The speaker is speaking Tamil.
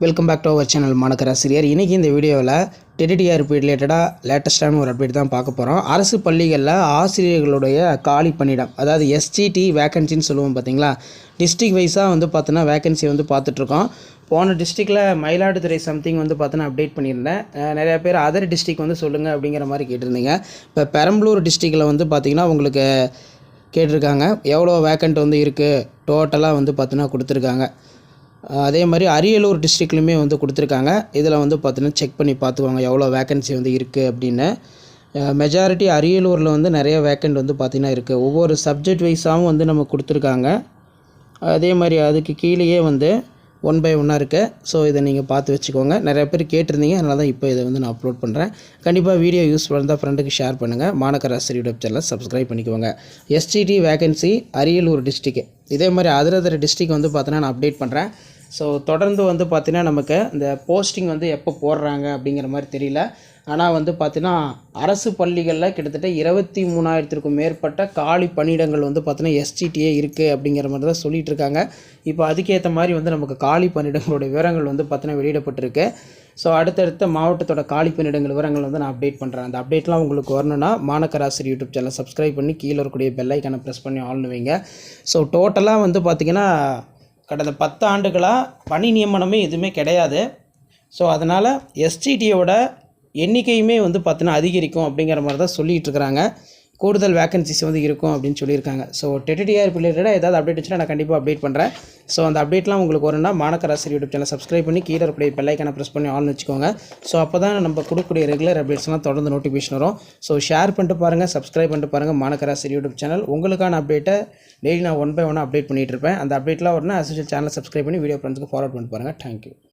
Welcome back to our channel மாணக்கராசிரியர் இன்றைக்கி இந்த வீடியோவில் டெடிடிஆர்பி ரிலேட்டடாக லேட்டஸ்ட்டான ஒரு அப்டேட் தான் பார்க்க போகிறோம் அரசு பள்ளிகளில் ஆசிரியர்களுடைய காலி பணியிடம் அதாவது எஸ்டிடி வேக்கன்சின்னு சொல்லுவோம் பார்த்தீங்களா டிஸ்ட்ரிக் வைஸாக வந்து பார்த்தோன்னா வேக்கன்சி வந்து பார்த்துட்ருக்கோம் போன டிஸ்ட்ரிக்டில் மயிலாடுதுறை சம்திங் வந்து பார்த்தோன்னா அப்டேட் பண்ணியிருந்தேன். நிறையா பேர் அதர் டிஸ்ட்ரிக் வந்து சொல்லுங்கள் அப்படிங்கிற மாதிரி கேட்டிருந்தீங்க. இப்போ பெரம்பலூர் டிஸ்ட்ரிக்டில் வந்து பார்த்திங்கன்னா உங்களுக்கு கேட்டிருக்காங்க. எவ்வளோ வேக்கண்ட் வந்து இருக்குது டோட்டலாக வந்து பார்த்தோன்னா கொடுத்துருக்காங்க. அதே மாதிரி அரியலூர் டிஸ்ட்ரிக்ட்லையுமே வந்து கொடுத்துருக்காங்க. இதில் வந்து பார்த்தீங்கன்னா செக் பண்ணி பார்த்துக்கோங்க எவ்வளோ வேக்கன்சி வந்து இருக்குது அப்படின்னு. மெஜாரிட்டி அரியலூரில் வந்து நிறைய வேக்கண்ட் வந்து பார்த்திங்கன்னா இருக்குது ஒவ்வொரு சப்ஜெக்ட் வைஸாகவும் வந்து நம்ம கொடுத்துருக்காங்க. அதே மாதிரி அதுக்கு கீழேயே வந்து ஒன் பை ஒன்னாக இருக்குது ஸோ இதை நீங்கள் பார்த்து வச்சுக்கோங்க. நிறைய பேர் கேட்டிருந்தீங்க. அதனால தான் இப்போ இதை வந்து நான் அப்லோட் பண்ணுறேன் கண்டிப்பாக வீடியோ யூஸ் இருந்தால் ஃப்ரெண்டுக்கு ஷேர் பண்ணுங்கள் மாநகராசிரி யூடியூப் சேனலை சப்ஸ்கிரைப் பண்ணிக்கோங்க. எஸ்டிடி வேகன்சி அரியலூர் டிஸ்ட்ரிக்கு இதே மாதிரி அதர் அதர் டிஸ்ட்ரிக் வந்து பார்த்தீங்கன்னா நான் அப்டேட் பண்ணுறேன் ஸோ தொடர்ந்து வந்து பார்த்திங்கன்னா நமக்கு இந்த போஸ்டிங் வந்து எப்போ போடுறாங்க அப்படிங்கிற மாதிரி தெரியல. ஆனால் வந்து பார்த்தீங்கன்னா அரசு பள்ளிகளில் கிட்டத்தட்ட இருபத்தி மூணாயிரத்திற்கும் மேற்பட்ட காலி பணியிடங்கள் வந்து பார்த்தீங்கன்னா எஸ்டிடிஏ இருக்குது அப்படிங்கிற மாதிரி தான் சொல்லிகிட்டு இருக்காங்க. இப்போ அதுக்கேற்ற மாதிரி வந்து நமக்கு காலி பணியிடங்களுடைய விவரங்கள் வந்து பார்த்தீங்கன்னா வெளியிடப்பட்டிருக்கு. ஸோ அடுத்தடுத்த மாவட்டத்தோட காலி பணியிடங்கள் விவரங்கள் வந்து நான் அப்டேட் பண்ணுறேன் அந்த அப்டேட்லாம் உங்களுக்கு வரணும்னா மாநகராசிரி யூடியூப் சேனல் சப்ஸ்கிரைப் பண்ணி கீழே இருக்கக்கூடிய பெல் ஐக்கனை ப்ரெஸ் பண்ணி ஆள்னுவீங்க ஸோ டோட்டலாக வந்து பார்த்திங்கன்னா கடந்த பத்து ஆண்டுகளாக பணி நியமனமே எதுவுமே கிடையாது. ஸோ அதனால் எஸ்டிடியோட எண்ணிக்கையுமே வந்து பார்த்தினா அதிகரிக்கும் அப்படிங்கிற மாதிரி தான் சொல்லிகிட்டு இருக்கிறாங்க. கூடுதல் வேகன்சிஸ் வந்து இருக்கும் அப்படின்னு சொல்லியிருக்காங்க. ஸோ டெட்டிடிஆர் ரிலேட்டடாக ஏதாவது அப்டேட் வச்சுன்னா நான் கண்டிப்பாக அப்டேட் பண்ணுறேன் ஸோ அந்த அப்டேட்லாம் உங்களுக்கு வரும்னா மாநகராசிரி யூடியூப் சேனல் சப்ஸ்கிரைப் பண்ணி கீழே இருக்கிற பெல்லைக்கான ப்ரெஸ் பண்ணி ஆன் வச்சுக்கோங்க. ஸோ அப்போ தான் நம்ம கொடுக்கக்கூடிய ரெகுலர் அப்டேட்ஸ்லாம் தொடர்ந்து நோட்டிஃபிகேஷன் வரும். ஸோ ஷேர் பண்ணிட்டு பாருங்கள் சப்ஸ்கிரைப் பண்ணிட்டு பாருங்கள் மாநகராசிரி யூடியூப் சேனல் உங்களுக்கான அப்டேட்டை டெய்லி நான் ஒன் பை ஒன் அப்டேட் பண்ணிகிட்டு இருப்பேன். அந்த அப்டேட்லாம் வரணும் அசோசியல் சேனல் சப்ஸ்கிரைப் பண்ணி வீடியோ ஃப்ரெண்ட்ஸுக்கு ஃபார்வர்ட் பண்ணி பாருங்கள் தேங்க்யூ